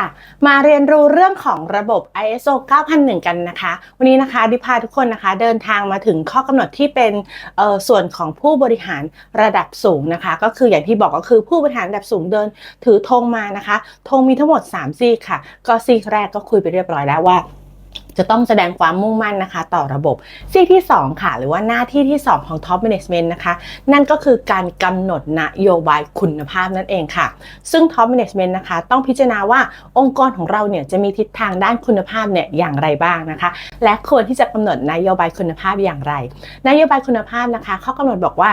ค่ะ มาเรียนรู้เรื่องของระบบ ISO 9001 กันนะคะ วันนี้นะคะดิพาทุกคนนะคะเดินทางมาถึงข้อกำหนดที่เป็นส่วนของผู้บริหารระดับสูงนะคะ ก็คืออย่างที่บอกก็คือผู้บริหารระดับสูงเดินถือธงมานะคะธงมีทั้งหมด3ซีกค่ะ ก็ซีกแรกก็คุยไปเรียบร้อยแล้วว่า จะต้องแสดงความมุ่งมั่นนะคะ ต่อระบบซีที่ 2 ค่ะ หรือว่าหน้าที่ที่ 2 ของ Top Management นะคะ นั่นก็คือการกำหนดนโยบายคุณภาพนั่นเองค่ะ ซึ่ง Top Management นะคะ ต้องพิจารณาว่าองค์กรของเราเนี่ยจะมีทิศทางด้านคุณภาพเนี่ยอย่างไรบ้างนะคะ และควรที่จะกำหนดนโยบายคุณภาพอย่างไร นโยบายคุณภาพนะคะข้อกำหนดบอกว่า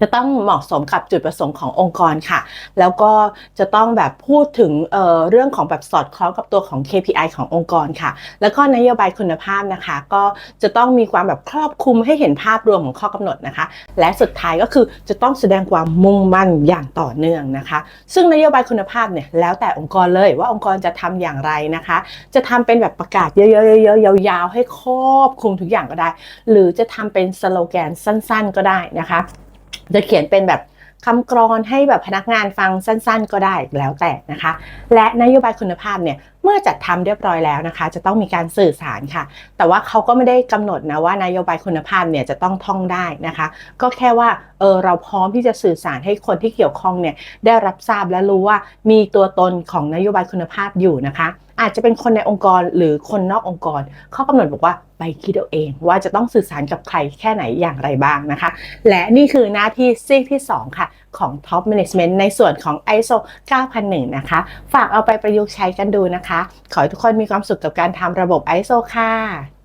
จะต้องเหมาะสมกับจุดประสงค์ขององค์กรค่ะ แล้วก็จะต้องแบบพูดถึงเเรื่องของแบบสอดคล้องกับตัวของ KPI ขององค์กรค่ะ แล้วก็นโยบายคุณภาพนะคะ ก็จะต้องมีความแบบครอบคลุมให้เห็นภาพรวมของข้อกำหนดนะคะ และสุดท้ายก็คือจะต้องแสดงความมุ่งมั่นอย่างต่อเนื่องนะคะ ซึ่งนโยบายคุณภาพเนี่ยแล้วแต่องค์กรเลยว่าองค์กรจะทำอย่างไรนะคะ จะทำเป็นแบบประกาศเยอะๆๆๆยาวๆให้ครอบคลุมทุกอย่างก็ได้ หรือจะทำเป็นสโลแกนสั้น ๆ ก็ได้นะคะ จะเขียนเป็นแบบคำกรอนให้แบบพนักงานฟังสั้น ๆ ก็ได้แล้วแต่นะคะ และนโยบายคุณภาพเนี่ย มื่อจัดทำเรียบร้อยแล้วนะคะ จะต้องมีการสื่อสารค่ะ แต่ว่าเขาก็ไม่ได้กำหนดนะว่านโยบายคุณภาพเนี่ยจะต้องท่องได้นะคะ ก็แค่ว่าเออเราพร้อมที่จะสื่อสารให้คนที่เกี่ยวข้องเนี่ยได้รับทราบและรู้ว่ามีตัวตนของนโยบายคุณภาพอยู่นะคะ อาจจะเป็นคนในองค์กรหรือคนนอกองค์กรข้อกำหนดบอกว่าไปคิดเอาเอง ว่าจะต้องสื่อสารกับใครแค่ไหนอย่างไรบ้างนะคะ และนี่คือหน้าที่ซีกที่ 2 ค่ะ ของ Top Management ในส่วนของ ISO 9001 นะคะ ฝากเอาไปประยุกต์ใช้กันดูนะคะขอให้ทุกคนมีความสุขกับการทำระบบ ISO ค่ะ